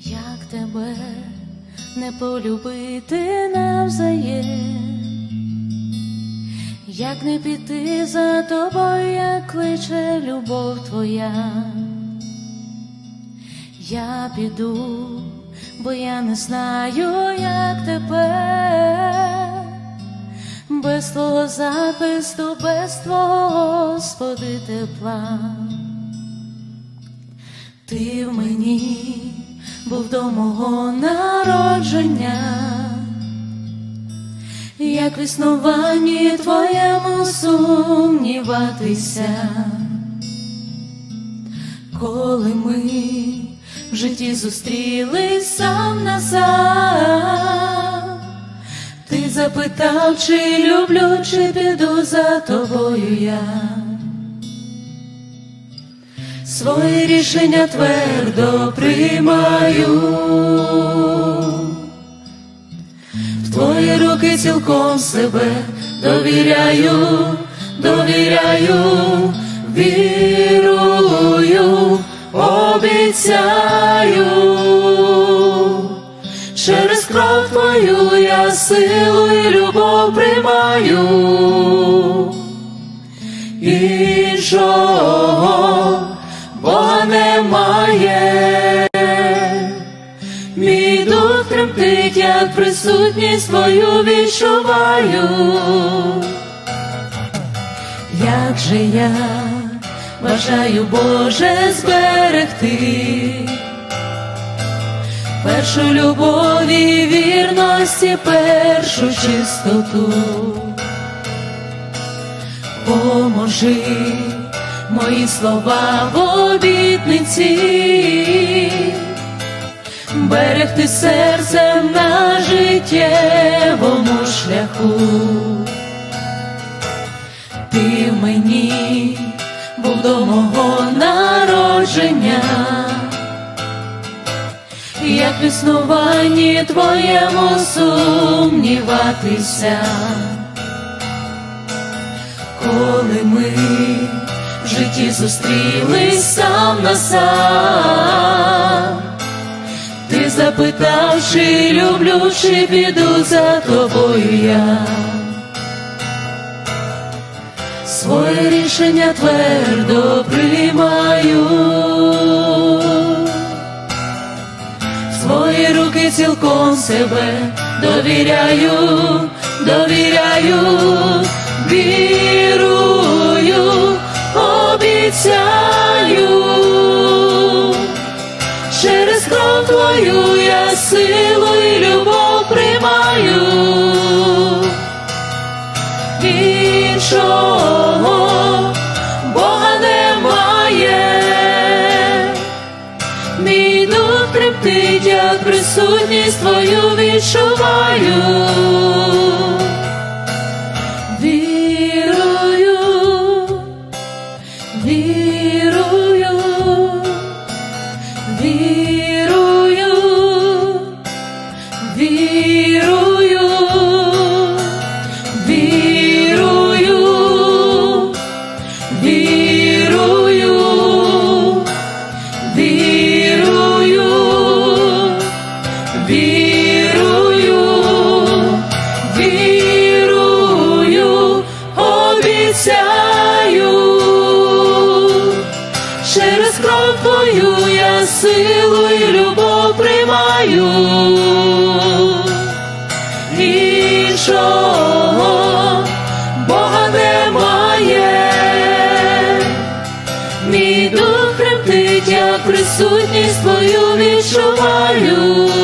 Як тебе не полюбити навзаєм, як не піти за тобою, як кличе любов твоя, я піду, бо я не знаю, як тепер, без твого захисту, без твого Господи тепла. Ти в мені був до мого народження, як в існуванні твоєму сумніватися, коли ми в житті зустрілись сам на сам, ти запитав, чи люблю, чи піду за тобою я. Своє рішення твердо приймаю, в твої руки цілком себе довіряю, довіряю, вірую, обіцяю, через кров твою я силу і любов приймаю іншого Бога немає, мій дух тремтить, як присутність твою відчуваю, як же я бажаю Боже зберегти. Першу любов і вірності, першу чистоту поможи мої слова в обітниці, берегти серцем на життєвому шляху. Ти в мені був до мого в існуванні твоєму сумніватися коли ми в житті зустрілись сам на сам, ти запитав, чи люблю, чи піду за тобою я. Своє рішення твердо приймаю, цілком себе. Довіряю, довіряю, вірую, обіцяю, через кров твою я силу мій дух трептить, як присутність твою відчуваю. Силу і любов приймаю іншого Бога немає, мій дух тремтить, як присутність твою відчуваю.